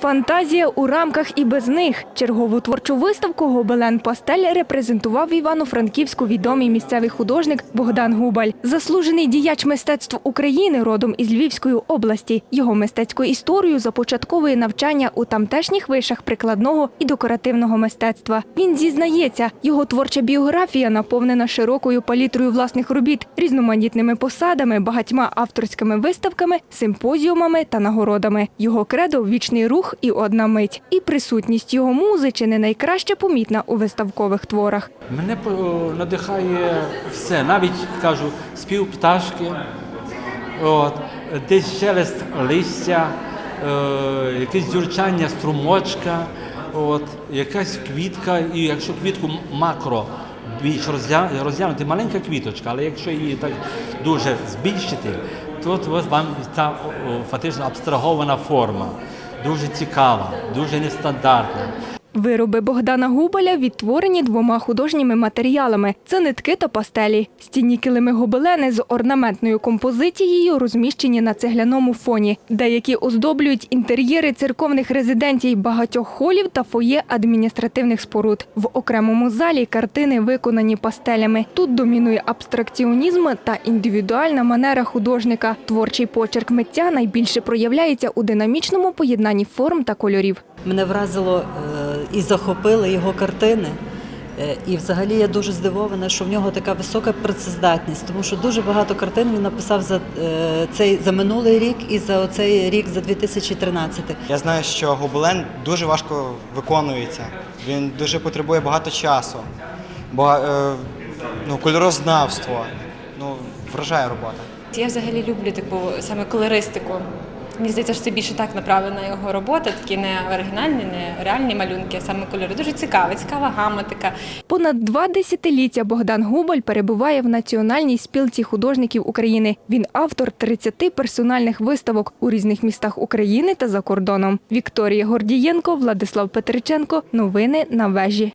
Фантазія у рамках і без них. Чергову творчу виставку Гобелен Пастель репрезентував Івано-Франківську відомий місцевий художник Богдан Губаль, заслужений діяч мистецтв України родом із Львівської області. Його мистецьку історію започатковує навчання у тамтешніх вишах прикладного і декоративного мистецтва. Він зізнається, його творча біографія наповнена широкою палітрою власних робіт, різноманітними посадами, багатьма авторськими виставками, симпозіумами та нагородами. Його кредо вічний рух і одна мить. І присутність його музи чи не найкраще помітна у виставкових творах. Мене надихає все, навіть кажу, спів пташки, от, десь шелест листя, е, якесь дзюрчання струмочка, от, якась квітка, і якщо квітку макро більш розглянути, маленька квіточка, але якщо її так дуже збільшити, то от вам та фактично абстрагована форма. Дуже цікава, дуже нестандартна. Вироби Богдана Губаля відтворені двома художніми матеріалами: це нитки та пастелі. Стінні килими гобелени з орнаментною композицією розміщені на цегляному фоні. Деякі оздоблюють інтер'єри церковних резиденцій багатьох холів та фоє адміністративних споруд. В окремому залі картини виконані пастелями. Тут домінує абстракціонізм та індивідуальна манера художника. Творчий почерк митця найбільше проявляється у динамічному поєднанні форм та кольорів. Мене вразило е, і захопили його картини. Е, І взагалі я дуже здивована, що в нього така висока працездатність, тому що дуже багато картин він написав за е, цей за минулий рік і за цей рік за 2013. Я знаю, що гобелен дуже важко виконується. Він дуже потребує багато часу. Бо е, ну, кольорознавство. Ну, вражає робота. Я взагалі люблю таку саме колористику. Мені здається, що це більше так направлена його робота, такі не оригінальні, не реальні малюнки, а саме кольори. Дуже цікава, цікава гама така. Понад два десятиліття Богдан Губаль перебуває в Національній спілці художників України. Він автор 30 персональних виставок у різних містах України та за кордоном. Вікторія Гордієнко, Владислав Петриченко. Новини на вежі.